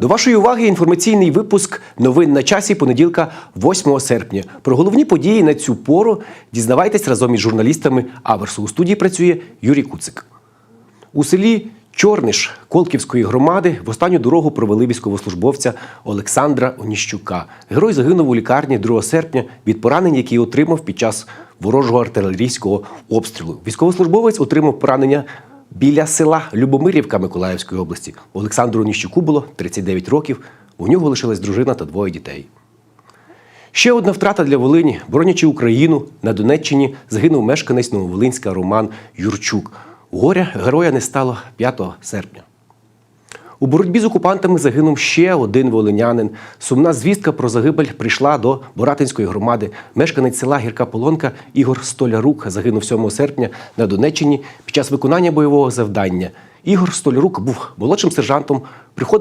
До вашої уваги інформаційний випуск новин на часі понеділка, 8 серпня. Про головні події на цю пору дізнавайтесь разом із журналістами Аверсу. У студії працює Юрій Куцик. У селі Чорниш Колківської громади в останню дорогу провели військовослужбовця Олександра Оніщука. Герой загинув у лікарні 2 серпня від поранень, які отримав під час ворожого артилерійського обстрілу. Військовослужбовець отримав поранення біля села Любомирівка Миколаївської області. Олександру Ніщуку було 39 років. У нього лишилась дружина та двоє дітей. Ще одна втрата для Волині. Боронячи Україну, на Донеччині загинув мешканець Нововолинська Роман Юрчук. Горя героя не стало 5 серпня. У боротьбі з окупантами загинув ще один волинянин. Сумна звістка про загибель прийшла до Боратинської громади. Мешканець села Гірка Полонка Ігор Столярук загинув 7 серпня на Донеччині під час виконання бойового завдання. Ігор Столярук був молодшим сержантом,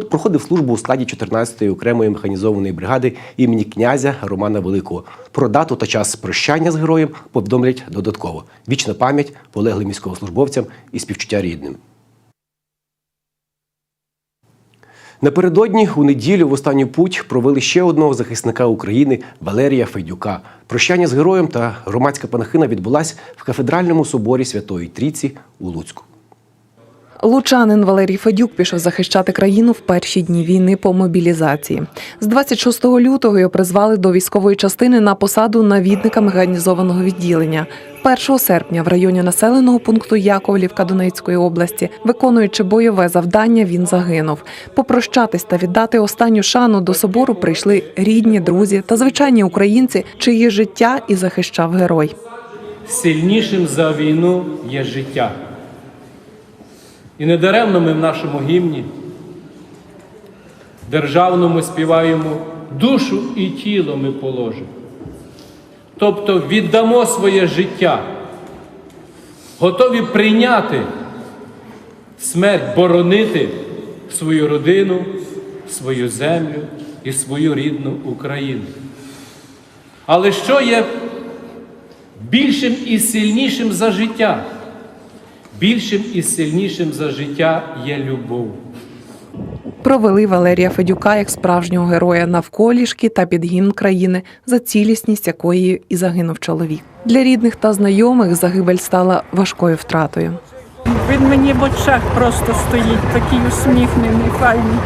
проходив службу у складі 14-ї окремої механізованої бригади імені князя Романа Великого. Про дату та час прощання з героєм повідомлять додатково. Вічна пам'ять полеглим військовослужбовцям і співчуття рідним. Напередодні у неділю в останню путь провели ще одного захисника України Валерія Федюка. Прощання з героєм та громадська панахина відбулась в кафедральному соборі Святої Трійці у Луцьку. Лучанин Валерій Федюк пішов захищати країну в перші дні війни по мобілізації. З 26 лютого його призвали до військової частини на посаду навідника механізованого відділення. 1 серпня в районі населеного пункту Яковлівка Донецької області, виконуючи бойове завдання, він загинув. Попрощатись та віддати останню шану до собору прийшли рідні, друзі та звичайні українці, чиї життя і захищав герой. сильнішим за війну є життя. І недаремно ми в нашому гімні державному співаємо душу і тіло ми положимо. Тобто віддамо своє життя, готові прийняти смерть, боронити свою родину, свою землю і свою рідну Україну. Але що є більшим і сильнішим за життя. Більшим і сильнішим за життя є любов. Провели Валерія Федюка як справжнього героя навколішки та під гімн країни, за цілісність якої і загинув чоловік. Для рідних та знайомих загибель стала важкою втратою. Він мені в очах просто стоїть, такий усміхнений, файний,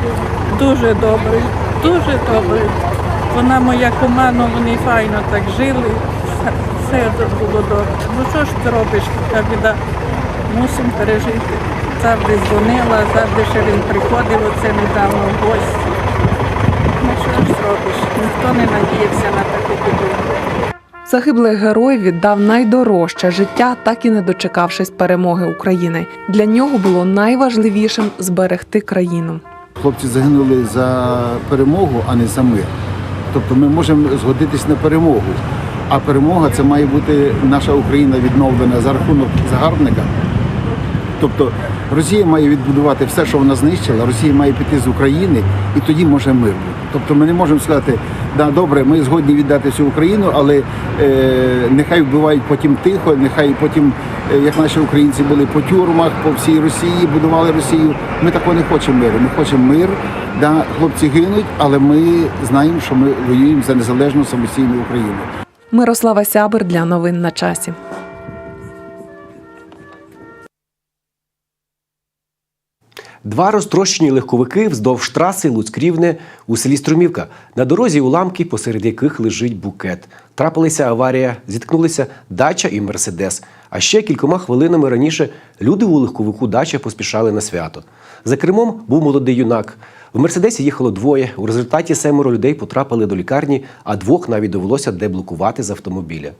дуже добрий, дуже добрий. Вона моя команда, вони файно так жили, все, все було добре. Ну що ж ти робиш, така біда? Мусимо пережити. Завжди дзвонила, завжди ще він приходив оце недавно в гості. Ну що ж зробиш? Ніхто не надіявся на таку біду. Загиблий герой віддав найдорожче життя, так і не дочекавшись перемоги України. Для нього було найважливішим зберегти країну. Хлопці загинули за перемогу, а не за мир. Тобто ми можемо згодитись на перемогу. А перемога це має бути наша Україна відновлена за рахунок загарбника. Тобто Росія має відбудувати все, що вона знищила, Росія має піти з України і тоді може мир бути. Тобто ми не можемо сказати, да, добре, ми згодні віддати всю Україну, але е, нехай вбивають потім тихо, нехай потім, е, як наші українці були по тюрмах, по всій Росії, будували Росію. Ми такого не хочемо миру. Ми хочемо мир. Да, хлопці гинуть, але ми знаємо, що ми воюємо за незалежну самостійну Україну. Мирослава Сябер для новин на часі. Два розтрощені легковики вздовж траси Луцьк-Рівне у селі Струмівка. На дорозі уламки, посеред яких лежить букет. Трапилася аварія, зіткнулися дача і мерседес. А ще кількома хвилинами раніше люди у легковику дача поспішали на свято. За кермом був молодий юнак. В мерседесі їхало двоє. У результаті семеро людей потрапили до лікарні, а двох навіть довелося деблокувати з автомобіля.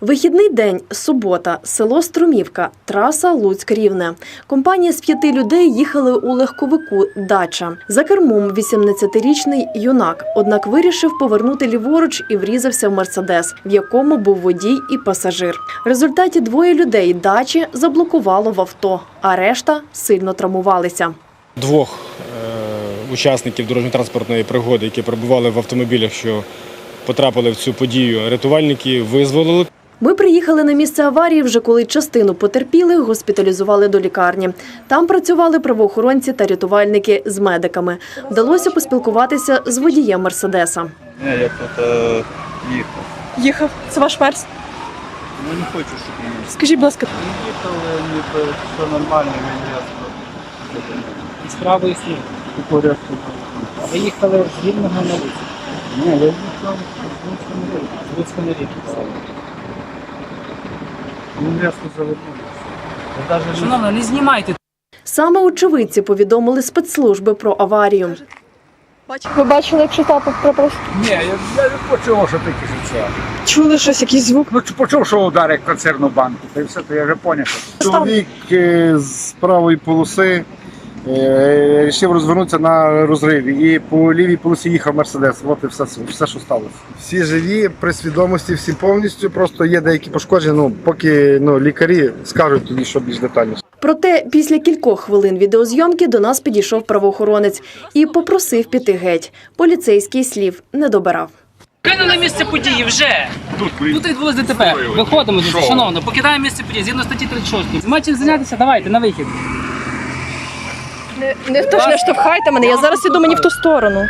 Вихідний день, субота, село Струмівка, траса Луцьк-Рівне. Компанія з п'яти людей їхали у легковику «Дача». За кермом 18-річний юнак, однак вирішив повернути ліворуч і врізався в «Мерседес», в якому був водій і пасажир. В результаті двоє людей «Дачі» заблокувало в авто, а решта сильно травмувалися. двох е, учасників дорожньо-транспортної пригоди, які перебували в автомобілях, що потрапили в цю подію, рятувальники визволили. Ми приїхали на місце аварії вже коли частину потерпілих госпіталізували до лікарні. Там працювали правоохоронці та рятувальники з медиками. Вдалося поспілкуватися з водієм Мерседеса. Ні, я тут е, їхав. Їхав. Це ваш перс. Ну не хочу, щоб мені Скажіть, будь ласка, їхали, ніби все нормально, мені ясно. з правої слів. У порядку. А ви їхали з Рівного на Луцьк. Ні, я їхав з Луцька З Луцька на Рівне. Ну, завернулося. завернувся. Шановна, не знімайте. Саме очевидці повідомили спецслужби про аварію. ви бачили, як шота пропав? Ні, я, я не почув, що таке життя. Чули щось, якийсь звук? Ну, почув, що удар як концерну банку, та й все, то я вже поняв. Чоловік е, з правої полоси е, вирішив розвернутися на розриві. І по лівій полосі їхав Мерседес. От і все, все, що сталося. Всі живі, при свідомості, всі повністю. Просто є деякі пошкодження. Ну, поки ну, лікарі скажуть тоді, що більш детальніше. Проте після кількох хвилин відеозйомки до нас підійшов правоохоронець і попросив піти геть. Поліцейський слів не добирав. Кинули на місце події вже. Тут, Тут відбулось ДТП. Виходимо шановно, покидаємо місце події згідно статті 36. Маєте зайнятися, давайте на вихід. Не, не хто ж не штовхайте мене, я зараз іду мені в ту сторону.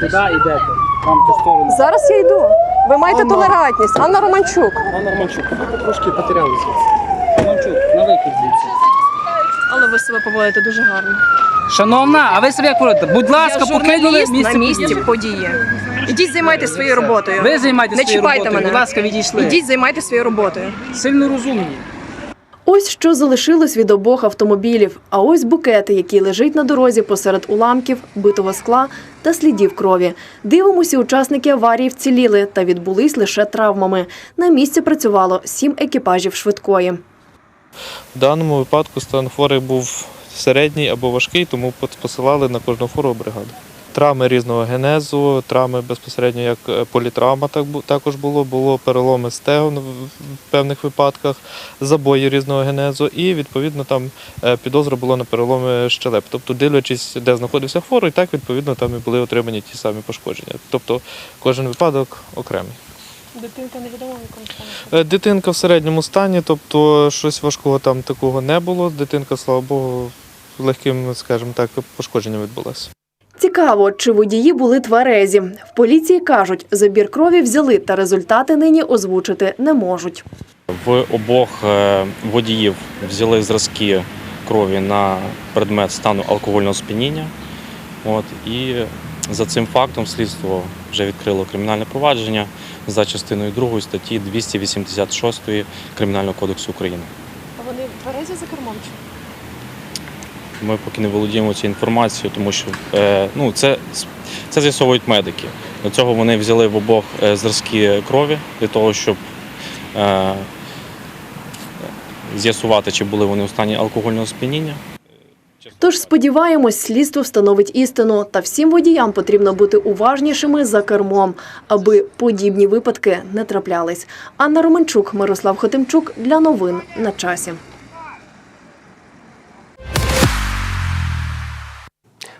Туди йдете. Вам в ту сторону. Зараз я йду. Ви маєте толерантність. Анна Романчук. Пане Романчук, ви трошки потеряли звідси. Романчук, на вихід звідси. Але ви себе поводите дуже гарно. Шановна, а ви себе як поводите? Будь ласка, покинули місце на місці події. події. Ідіть займайтеся своєю роботою. Ви займайтеся Не своєю чіпайте роботою, мене. будь ласка, відійшли. Ідіть займайтеся своєю роботою. Сильно розумні. Ось що залишилось від обох автомобілів. А ось букети, який лежить на дорозі посеред уламків, битого скла та слідів крові. Дивимося, учасники аварії вціліли та відбулись лише травмами. На місці працювало сім екіпажів швидкої. В даному випадку стан хворих був середній або важкий, тому посилали на кожну хвору бригаду. Травми різного генезу, травми безпосередньо як е, політравма так, також було, було переломи стегон в певних випадках, забої різного генезу, і відповідно там е, підозра була на переломи щелеп. Тобто, дивлячись, де знаходився хворий, так відповідно там і були отримані ті самі пошкодження. Тобто кожен випадок окремий. Дитинка невідомо в якому стані. Е, Дитинка в середньому стані, тобто щось важкого там такого не було. Дитинка, слава Богу, легким, скажімо так, пошкодженням відбулося. Цікаво, чи водії були тверезі. В поліції кажуть, забір крові взяли, та результати нині озвучити не можуть. В обох е, водіїв взяли зразки крові на предмет стану алкогольного сп'яніння. От, і за цим фактом слідство вже відкрило кримінальне провадження за частиною 2 статті 286 Кримінального кодексу України. А вони тверезі за кермом чи? Ми поки не володіємо цією інформацією, тому що е, ну, це, це з'ясовують медики. До цього вони взяли в обох е, зразки крові для того, щоб е, з'ясувати, чи були вони у стані алкогольного сп'яніння. Тож сподіваємось, слідство встановить істину, та всім водіям потрібно бути уважнішими за кермом, аби подібні випадки не траплялись. Анна Романчук, Мирослав Хотимчук для новин на часі.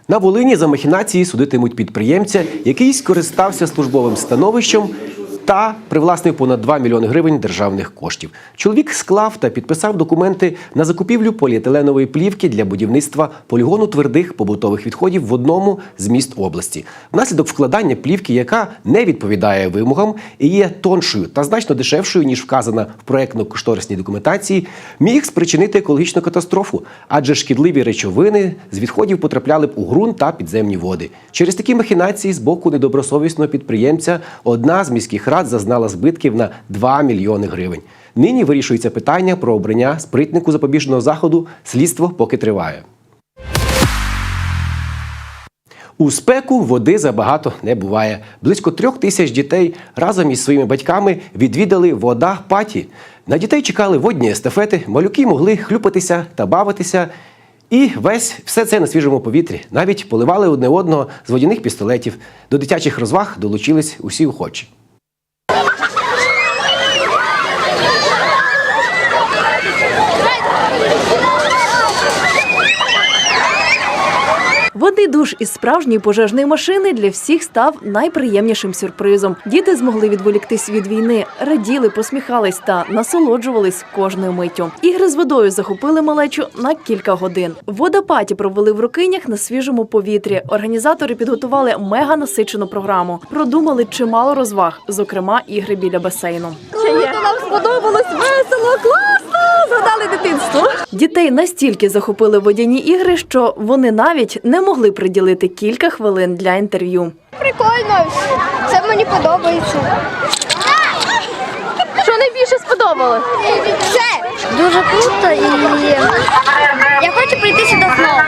На Волині за махінації судитимуть підприємця, який скористався службовим становищем та привласнив понад 2 мільйони гривень державних коштів. Чоловік склав та підписав документи на закупівлю поліетиленової плівки для будівництва полігону твердих побутових відходів в одному з міст області. Внаслідок вкладання плівки, яка не відповідає вимогам і є тоншою та значно дешевшою ніж вказана в проектно-кошторисній документації, міг спричинити екологічну катастрофу, адже шкідливі речовини з відходів потрапляли б у ґрунт та підземні води. Через такі махінації з боку недобросовісного підприємця одна з міських рад зазнала збитків на 2 мільйони гривень. Нині вирішується питання про обрання спритнику запобіжного заходу. Слідство поки триває. У спеку води забагато не буває. Близько трьох тисяч дітей разом із своїми батьками відвідали вода паті. На дітей чекали водні естафети, малюки могли хлюпатися та бавитися. І весь все це на свіжому повітрі. Навіть поливали одне одного з водяних пістолетів. До дитячих розваг долучились усі охочі. Швидкий душ із справжньої пожежної машини для всіх став найприємнішим сюрпризом. Діти змогли відволіктись від війни, раділи, посміхались та насолоджувались кожною миттю. Ігри з водою захопили малечу на кілька годин. Водопаті провели в рукинях на свіжому повітрі. Організатори підготували мега насичену програму. Продумали чимало розваг, зокрема ігри біля басейну. Нам сподобалось весело, класно! Згадали дитинство. Дітей настільки захопили водяні ігри, що вони навіть не могли приділити кілька хвилин для інтерв'ю. Прикольно, це мені подобається. Що найбільше сподобалось? Все. Дуже круто і я хочу прийти сюди знову.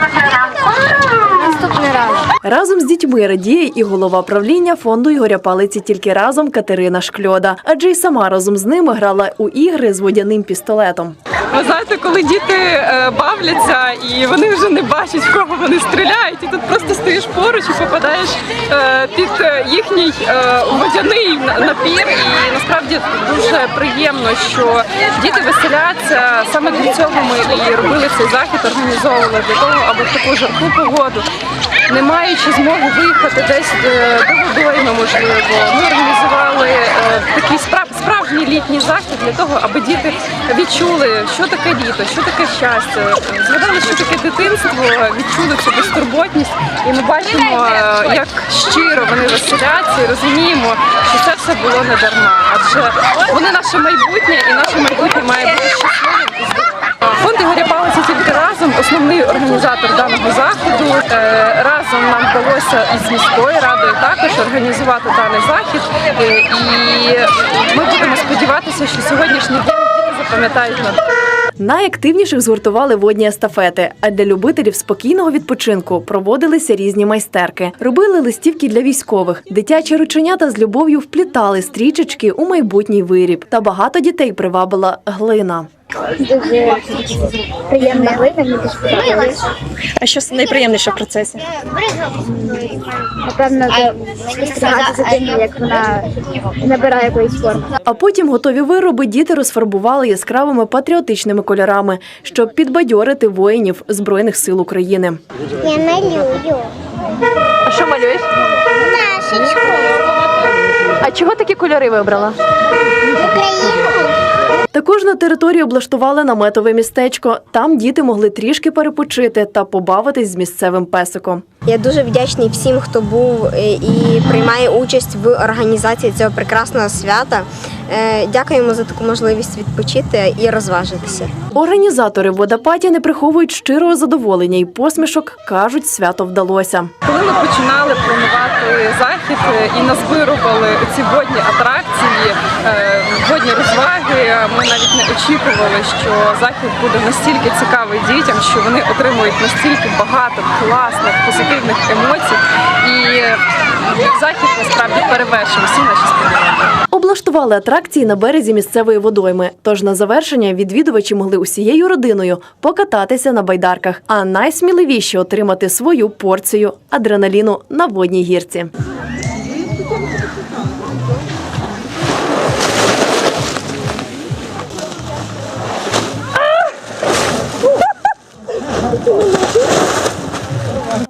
Наступний раз. Разом з дітьми радіє і голова правління фонду Ігоря Палиці тільки разом Катерина Шкльода, адже й сама разом з ними грала у ігри з водяним пістолетом. Ви знаєте, коли діти е, бавляться і вони вже не бачать, в кого вони стріляють, і тут просто стоїш поруч і попадаєш е, під е, їхній водяний напір. І насправді дуже приємно, що діти веселяться. Саме для цього ми і робили цей захід, організовували для того, аби в таку жарку погоду, не маючи змоги виїхати десь е, до водойми, можливо, ми організували е, такий справ, справжній літній захід для того, аби діти відчули, що таке літо, що таке щастя, згадали, що таке дитинство, відчули цю безтурботність, і ми бачимо, е, як щиро вони веселяться і розуміємо, що це все було не дарма. Адже вони наше майбутнє, і наше майбутнє має бути щасливим і здоровим. Фонд Ігоря Палиця тільки разом основний організатор даного заходу. Е, Разом нам вдалося із міською радою також організувати даний захід. Е, І ми будемо сподіватися, що сьогоднішній день запам'ятають на Найактивніших згуртували водні естафети. А для любителів спокійного відпочинку проводилися різні майстерки. Робили листівки для військових. Дитячі рученята з любов'ю вплітали стрічечки у майбутній виріб. Та багато дітей привабила глина. Дуже приємна глина, мені дуже подобається. А що найприємніше в процесі? Напевно, спостерігати за тим, як вона набирає якоїсь форми. А потім готові вироби діти розфарбували яскравими патріотичними кольорами, щоб підбадьорити воїнів Збройних сил України. Я малюю. А що малюєш? Нашечку. А чого такі кольори вибрала? Україну. Також на території облаштували наметове містечко. Там діти могли трішки перепочити та побавитись з місцевим песиком. Я дуже вдячний всім, хто був е, і приймає участь в організації цього прекрасного свята. Е, Дякуємо за таку можливість відпочити і розважитися. Організатори водопаді не приховують щирого задоволення і посмішок. кажуть, свято вдалося. Коли ми починали планувати захід е, і назбирували ці водні атракції, е, водні розваги, ми навіть не очікували, що захід буде настільки цікавий дітям, що вони отримують настільки багато класних позитивних емоцій, і захід насправді перевершив всі наші сподівання. Облаштували атракції на березі місцевої водойми. Тож на завершення відвідувачі могли усією родиною покататися на байдарках, а найсміливіші отримати свою порцію адреналіну на водній гірці.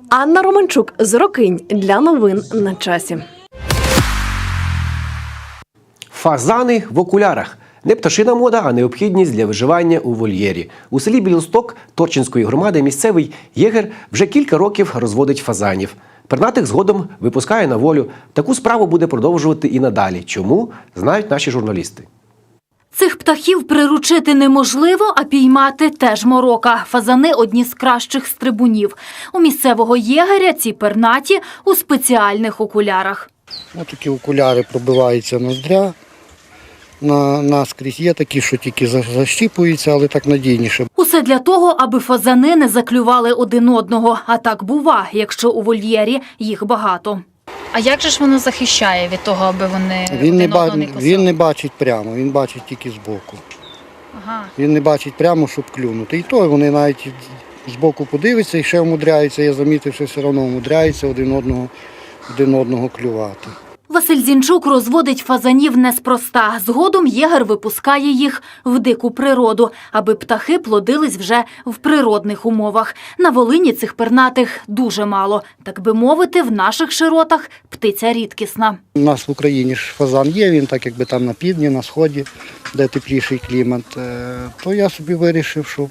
Анна Романчук з Рокинь для новин на часі. Фазани в окулярах. Не пташина мода, а необхідність для виживання у вольєрі. У селі Білосток Торчинської громади місцевий єгер вже кілька років розводить фазанів. Пернатих згодом випускає на волю. Таку справу буде продовжувати і надалі. Чому знають наші журналісти. Цих птахів приручити неможливо, а піймати теж морока. Фазани одні з кращих стрибунів. У місцевого єгеря ці пернаті у спеціальних окулярах. Ось такі окуляри пробиваються ноздря на, наскрізь. Є такі, що тільки за- защіпуються, але так надійніше. Усе для того, аби фазани не заклювали один одного. А так бува, якщо у вольєрі їх багато. А як же ж воно захищає від того, аби вони Він не, ба... не він не бачить прямо, він бачить тільки збоку. Ага. Він не бачить прямо, щоб клюнути. І то вони навіть збоку подивляться і ще вмудряються, я замітив, що все одно вмудряються один одного, один одного клювати. Василь Зінчук розводить фазанів неспроста. Згодом єгер випускає їх в дику природу, аби птахи плодились вже в природних умовах. На Волині цих пернатих дуже мало. Так би мовити, в наших широтах птиця рідкісна. У нас в Україні ж фазан є, він так якби там на півдні, на сході, де тепліший клімат. Е, То я собі вирішив, що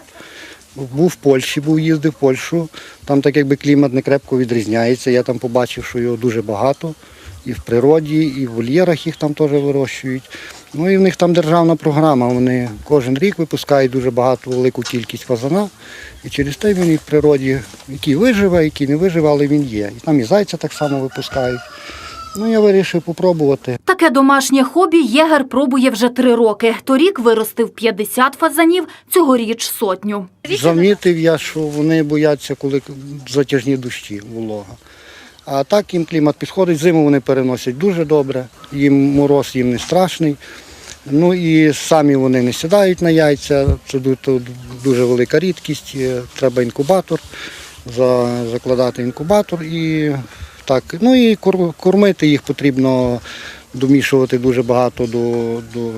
був в Польщі, був їздив в Польщу. Там так якби клімат не крепко відрізняється. Я там побачив, що його дуже багато. І в природі, і в вольєрах їх там теж вирощують. Ну і в них там державна програма. Вони кожен рік випускають дуже багато велику кількість фазана. І через те він і в природі, який виживе, який не виживе, але він є. І там і зайця так само випускають. Ну, я вирішив попробувати. Таке домашнє хобі єгер пробує вже три роки. Торік виростив 50 фазанів, цьогоріч сотню. Замітив я, що вони бояться, коли затяжні дощі, волога. А так їм клімат підходить, зиму вони переносять дуже добре, їм мороз їм не страшний. Ну і самі вони не сідають на яйця, це дуже велика рідкість. Треба інкубатор, закладати інкубатор і так. Ну і кормити їх потрібно домішувати дуже багато до, до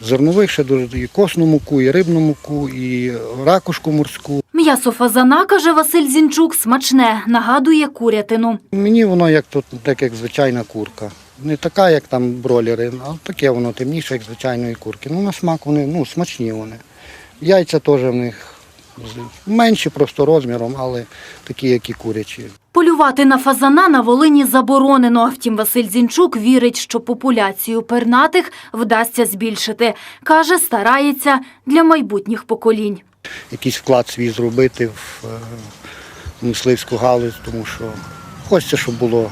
зернових, ще дуже і косну муку, і рибну муку, і ракушку морську. М'ясо фазана, каже Василь Зінчук, смачне, нагадує курятину. Мені воно як тут, так як звичайна курка. Не така, як там бролери, а таке воно темніше, як звичайної курки. Ну, на смак вони ну, смачні вони. Яйця теж в них менші просто розміром, але такі, як і курячі. Полювати на фазана на Волині заборонено. Втім, Василь Зінчук вірить, що популяцію пернатих вдасться збільшити. Каже, старається для майбутніх поколінь. Якийсь вклад свій зробити в е, мисливську галузь, тому що хочеться, щоб було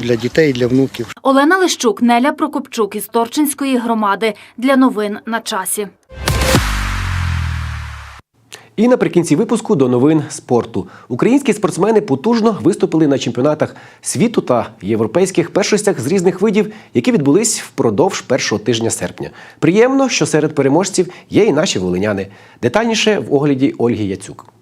для дітей, для внуків. Олена Лищук, Неля Прокопчук із Торчинської громади. Для новин на часі. І наприкінці випуску до новин спорту. Українські спортсмени потужно виступили на чемпіонатах світу та європейських першостях з різних видів, які відбулись впродовж першого тижня серпня. Приємно, що серед переможців є і наші волиняни. Детальніше в огляді Ольги Яцюк.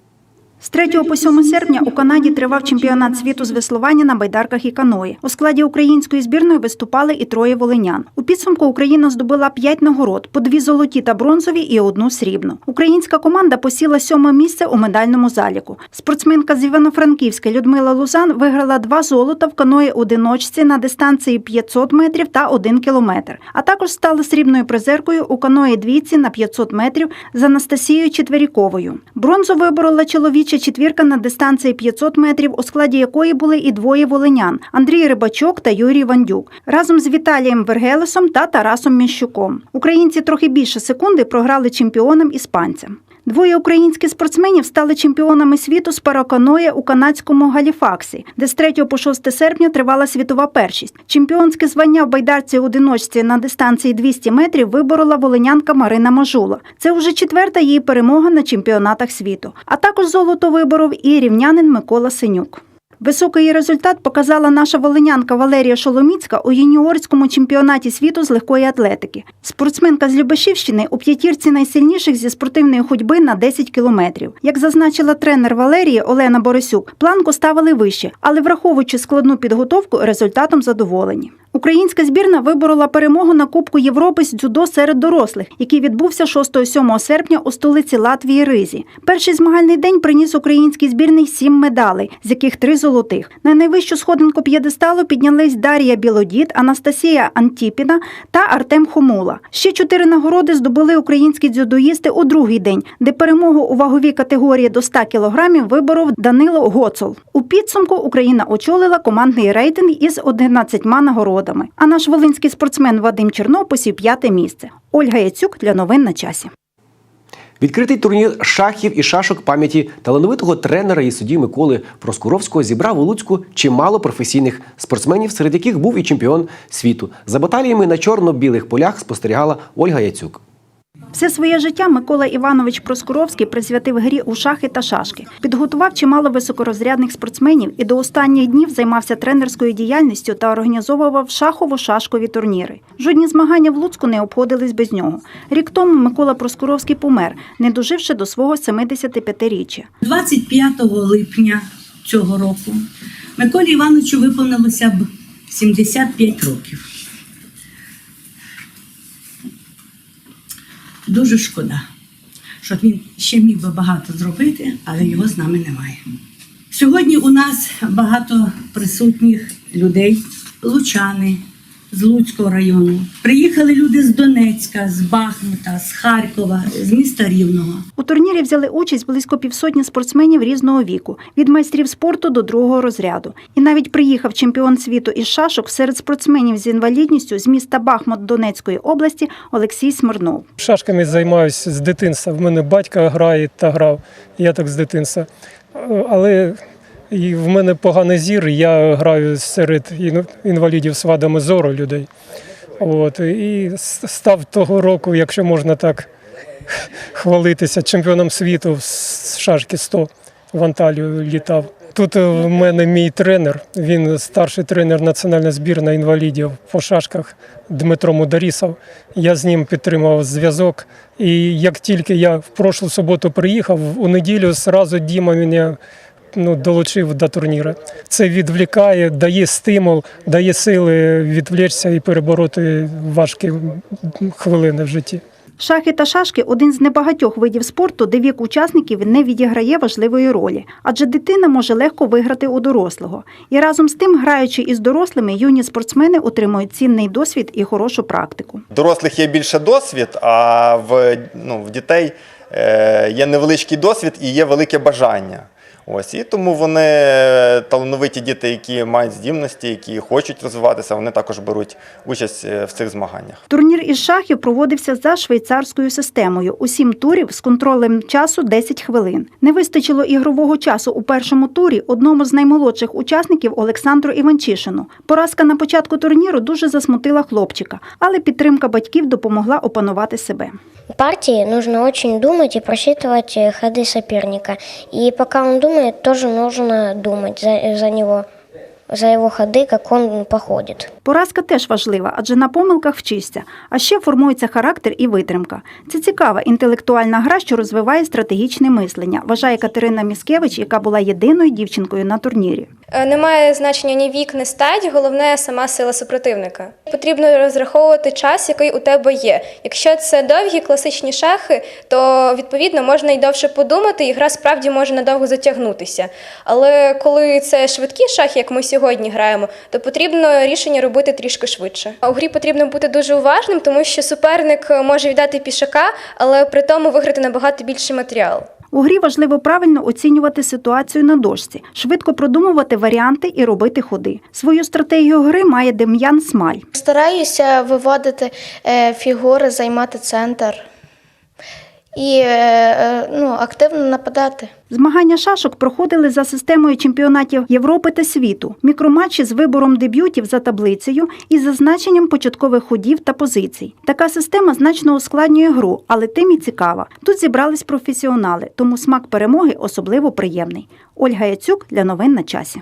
З 3 по 7 серпня у Канаді тривав чемпіонат світу з веслування на байдарках і каної. У складі української збірної виступали і троє волинян. У підсумку Україна здобула п'ять нагород: по дві золоті та бронзові і одну срібну. Українська команда посіла сьоме місце у медальному заліку. Спортсменка з Івано-Франківська Людмила Лузан виграла два золота в каної одиночці на дистанції 500 метрів та 1 кілометр. А також стала срібною призеркою у каної двійці на 500 метрів з Анастасією Четверіковою. Бронзу виборола чоловіча четвірка на дистанції 500 метрів, у складі якої були і двоє волинян Андрій Рибачок та Юрій Вандюк, разом з Віталієм Вергелесом та Тарасом Міщуком. Українці трохи більше секунди програли чемпіонам іспанцям. Двоє українських спортсменів стали чемпіонами світу з параканоя у канадському Галіфаксі, де з 3 по 6 серпня тривала світова першість. Чемпіонське звання в байдарці одиночці на дистанції 200 метрів виборола волинянка Марина Мажула. Це вже четверта її перемога на чемпіонатах світу. А також золото виборов і рівнянин Микола Синюк. Високий результат показала наша волинянка Валерія Шоломіцька у юніорському чемпіонаті світу з легкої атлетики. Спортсменка з Любашівщини у п'ятірці найсильніших зі спортивної ходьби на 10 кілометрів. Як зазначила тренер Валерії Олена Борисюк, планку ставили вище, але враховуючи складну підготовку, результатом задоволені. Українська збірна виборола перемогу на Кубку Європи з дзюдо серед дорослих, який відбувся 6-7 серпня у столиці Латвії Ризі. Перший змагальний день приніс українській збірній сім медалей, з яких три золотих. На найвищу сходинку п'єдесталу піднялись Дар'я Білодід, Анастасія Антіпіна та Артем Хомула. Ще чотири нагороди здобули українські дзюдоїсти у другий день, де перемогу у ваговій категорії до 100 кілограмів виборов Данило Гоцол. У підсумку Україна очолила командний рейтинг із 11 нагородами. А наш волинський спортсмен Вадим Чорнописів п'яте місце. Ольга Яцюк для новин на часі. Відкритий турнір шахів і шашок пам'яті талановитого тренера і судді Миколи Проскуровського зібрав у Луцьку чимало професійних спортсменів, серед яких був і чемпіон світу. За баталіями на чорно-білих полях спостерігала Ольга Яцюк. Все своє життя Микола Іванович Проскуровський присвятив грі у шахи та шашки. Підготував чимало високорозрядних спортсменів і до останніх днів займався тренерською діяльністю та організовував шахово-шашкові турніри. Жодні змагання в Луцьку не обходились без нього. Рік тому Микола Проскуровський помер, не доживши до свого 75-річчя. 25 липня цього року Миколі Івановичу виповнилося б 75 років. Дуже шкода, що він ще міг би багато зробити, але його з нами немає. Сьогодні у нас багато присутніх людей, лучани з Луцького району. Приїхали люди з Донецька, з Бахмута, з Харкова, з міста Рівного. У турнірі взяли участь близько півсотні спортсменів різного віку, від майстрів спорту до другого розряду. І навіть приїхав чемпіон світу із шашок серед спортсменів з інвалідністю з міста Бахмут Донецької області Олексій Смирнов. Шашками займаюся з дитинства. В мене батько грає та грав, я так з дитинства. Е, Але і в мене поганий зір, я граю серед інвалідів з вадами зору людей. От, і став того року, якщо можна так хвалитися, чемпіоном світу з шашки 100 в Анталію літав. Тут в мене мій тренер, він старший тренер національної збірної інвалідів по шашках Дмитро Мударісов. Я з ним підтримував зв'язок. І як тільки я в прошлу суботу приїхав, у неділю зразу Діма мене ну, долучив до турніру. Це відвлікає, дає стимул, дає сили відвлечься і перебороти важкі хвилини в житті. Шахи та шашки один з небагатьох видів спорту, де вік учасників не відіграє важливої ролі, адже дитина може легко виграти у дорослого. І разом з тим, граючи із дорослими, юні спортсмени отримують цінний досвід і хорошу практику. дорослих є більше досвід, а в, ну, в дітей е, є невеличкий досвід і є велике бажання. Ось, і тому вони е, талановиті діти, які мають здібності, які хочуть розвиватися, вони також беруть участь е, в цих змаганнях. Турнір із шахів проводився за швейцарською системою. У сім турів з контролем часу 10 хвилин. Не вистачило ігрового часу у першому турі одному з наймолодших учасників Олександру Іванчишину. Поразка на початку турніру дуже засмутила хлопчика, але підтримка батьків допомогла опанувати себе. В партии нужно очень думать и просчитывать э, ходы соперника. И пока он думает, тоже нужно думать за, за него, за его ходы, как он походит. Поразка теж важлива, адже на помилках вчишся. А ще формується характер і витримка. Це цікава інтелектуальна гра, що розвиває стратегічне мислення, вважає Катерина Міскевич, яка була єдиною дівчинкою на турнірі. Е, Немає значення ні вік, ні стать, головне сама сила супротивника. Потрібно розраховувати час, який у тебе є. Якщо це довгі класичні шахи, то відповідно можна й довше подумати, і гра справді може надовго затягнутися. Але коли це швидкі шахи, як ми сьогодні граємо, то потрібно рішення робити трішки швидше. А у грі потрібно бути дуже уважним, тому що суперник може віддати пішака, але при тому виграти набагато більший матеріал. У грі важливо правильно оцінювати ситуацію на дошці, швидко продумувати варіанти і робити ходи. Свою стратегію гри має Дем'ян Смаль. Стараюся виводити е, фігури, займати центр і е, е, ну, активно нападати. Змагання шашок проходили за системою чемпіонатів Європи та світу, мікроматчі з вибором дебютів за таблицею і зазначенням початкових ходів та позицій. Така система значно ускладнює гру, але тим і цікава. Тут зібрались професіонали, тому смак перемоги особливо приємний. Ольга Яцюк для новин на часі.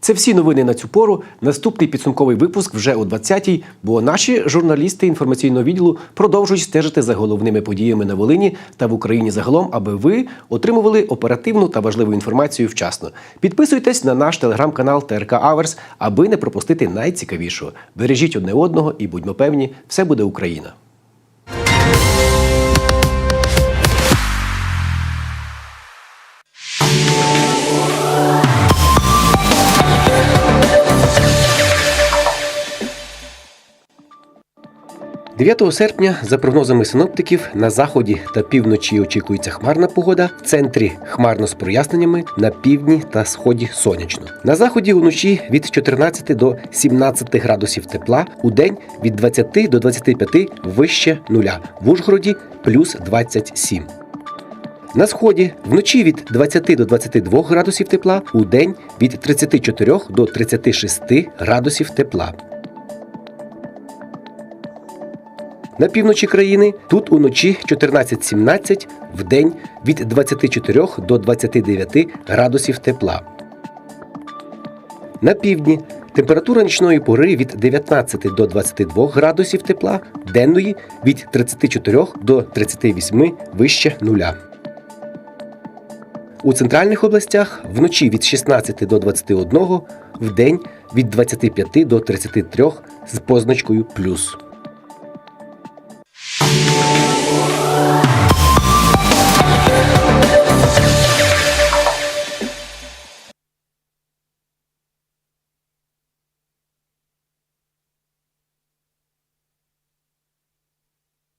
Це всі новини на цю пору. Наступний підсумковий випуск вже о 20-й, бо наші журналісти інформаційного відділу продовжують стежити за головними подіями на Волині та в Україні загалом, аби ви отримували оперативну та важливу інформацію вчасно. Підписуйтесь на наш телеграм-канал ТРК Аверс, аби не пропустити найцікавішого. Бережіть одне одного і будьмо певні, все буде Україна. «9 серпня, за прогнозами синоптиків, на заході та півночі очікується хмарна погода, в центрі хмарно з проясненнями, на півдні та сході сонячно. На заході уночі від 14 до 17 градусів тепла, у день від 20 до 25 вище нуля. В Ужгороді плюс 27. На сході вночі від 20 до 22 градусів тепла, у день від 34 до 36 градусів тепла. На півночі країни тут уночі 14-17, вдень від 24 до 29 градусів тепла. На півдні температура нічної пори від 19 до 22 градусів тепла, денної від 34 до 38 вище нуля. У центральних областях вночі від 16 до 21, в день від 25 до 33 з позначкою плюс.